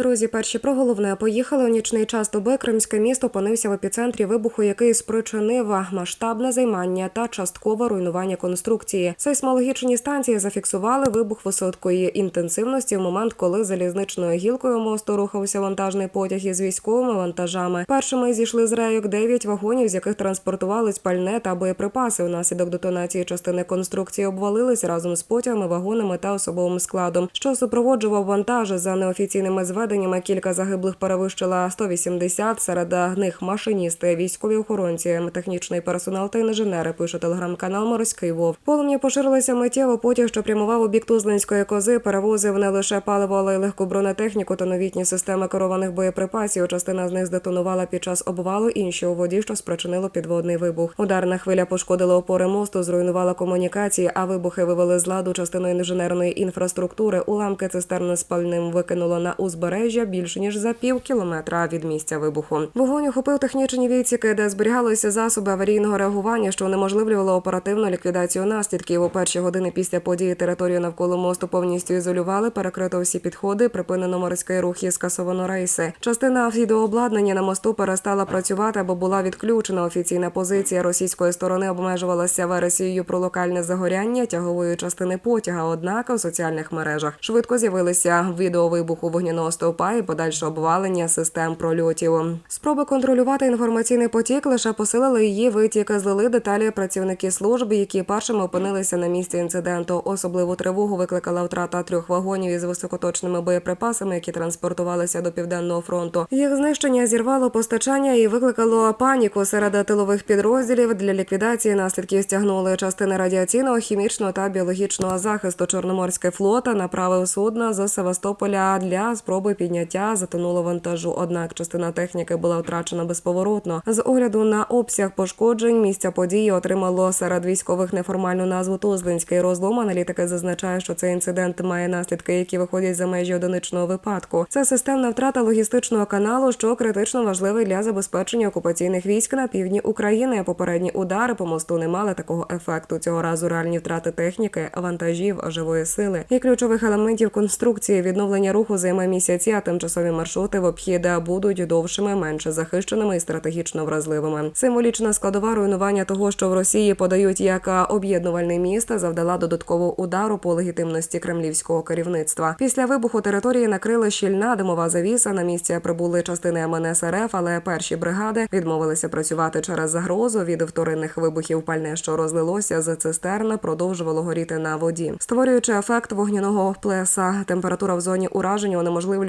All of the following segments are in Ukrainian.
Друзі, перші про головне поїхали у нічний час доби. Кримське місто опинився в епіцентрі вибуху, який спричинив масштабне займання та часткове руйнування конструкції. Сейсмологічні станції зафіксували вибух високої інтенсивності в момент, коли залізничною гілкою мосту рухався вантажний потяг із військовими вантажами. Першими зійшли з рейок 9 вагонів, з яких транспортували спальне та боєприпаси. Внаслідок детонації частини конструкції обвалились разом з потягами, вагонами та особовим складом, що супроводжував вантажі за неофіційними зведеннями. Кілька загиблих перевищила 180, Серед них машиністи, військові охоронці, технічний персонал та інженери. Пише телеграм-канал Морський Вов. Полум'я поширилося миттєво. Потяг, що прямував у бік Тузлинської кози, перевозив не лише паливо, але й легку бронетехніку та новітні системи керованих боєприпасів. Частина з них здетонувала під час обвалу. Інші у воді, що спричинило підводний вибух. Ударна хвиля пошкодила опори мосту, зруйнувала комунікації, а вибухи вивели з ладу частину інженерної інфраструктури. Уламки цистерни з пальним викинуло на узбережжя більше ніж за пів кілометра від місця вибуху. Вогонь охопив технічні відсіки, де зберігалися засоби аварійного реагування, що унеможливлювало оперативну ліквідацію наслідків. У перші години після події територію навколо мосту повністю ізолювали, перекрито всі підходи, припинено морський рух і скасовано рейси. Частина відеообладнання на мосту перестала працювати або була відключена. Офіційна позиція російської сторони обмежувалася версією про локальне загоряння тягової частини потяга. Однак у соціальних мережах швидко з'явилися відео вибуху вогняного стовпа і подальше обвалення систем прольотів. Спроби контролювати інформаційний потік лише посилили її витік. Злили деталі працівники служби, які першими опинилися на місці інциденту. Особливу тривогу викликала втрата трьох вагонів із високоточними боєприпасами, які транспортувалися до південного фронту. Їх знищення зірвало постачання і викликало паніку серед тилових підрозділів. Для ліквідації наслідків стягнули частини радіаційного, хімічного та біологічного захисту. Чорноморський флот направив судна з Севастополя для спроби підняття затонуло вантажу. Однак частина техніки була втрачена безповоротно. З огляду на обсяг пошкоджень місця події отримало серед військових неформальну назву Тузлинський розлом. Аналітики зазначають, що цей інцидент має наслідки, які виходять за межі одиничного випадку. Це системна втрата логістичного каналу, що критично важливий для забезпечення окупаційних військ на півдні України. Попередні удари по мосту не мали такого ефекту. Цього разу реальні втрати техніки, вантажів, живої сили і ключових елементів конструкції відновлення руху займе місяці, а тимчасові маршрути в обхід будуть довшими, менше захищеними і стратегічно вразливими. Символічна складова руйнування того, що в Росії подають як об'єднувальний міст, завдала додаткового удару по легітимності кремлівського керівництва. Після вибуху території накрила щільна димова завіса. На місці прибули частини МНС РФ, але перші бригади відмовилися працювати через загрозу від вторинних вибухів. Пальне, що розлилося з цистерн, продовжувало горіти на воді, створюючи ефект вогняного плеса. Температура в зоні ураження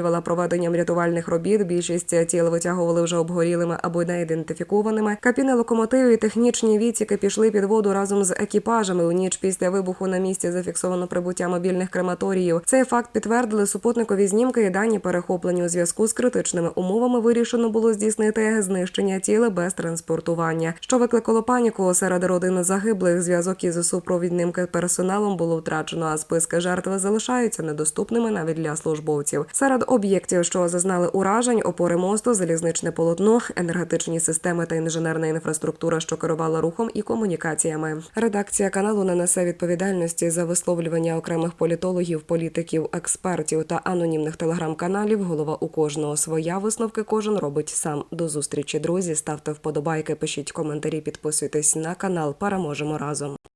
унеможливлювала проведення рятувальних робіт. Більшість тіл витягували вже обгорілими або неідентифікованими. Кабіни локомотивів і технічні відсіки пішли під воду разом з екіпажами. У ніч після вибуху на місці зафіксовано прибуття мобільних крематоріїв. Цей факт підтвердили супутникові знімки і дані перехоплені у зв'язку з критичними умовами. Вирішено було здійснити знищення тіла без транспортування, що викликало паніку серед родин загиблих. Зв'язок із супровідним персоналом було втрачено, а списки жертв залишаються недоступними навіть для службовців. Серед об'єктів, що зазнали уражень, опори мосту, залізничне полотно, енергетичні системи та інженерна інфраструктура, що керувала рухом і комунікаціями. Редакція каналу не несе відповідальності за висловлювання окремих політологів, політиків, експертів та анонімних телеграм-каналів. Голова у кожного своя висновки кожен робить сам. До зустрічі, друзі. Ставте вподобайки, пишіть коментарі, підписуйтесь на канал. Переможемо разом.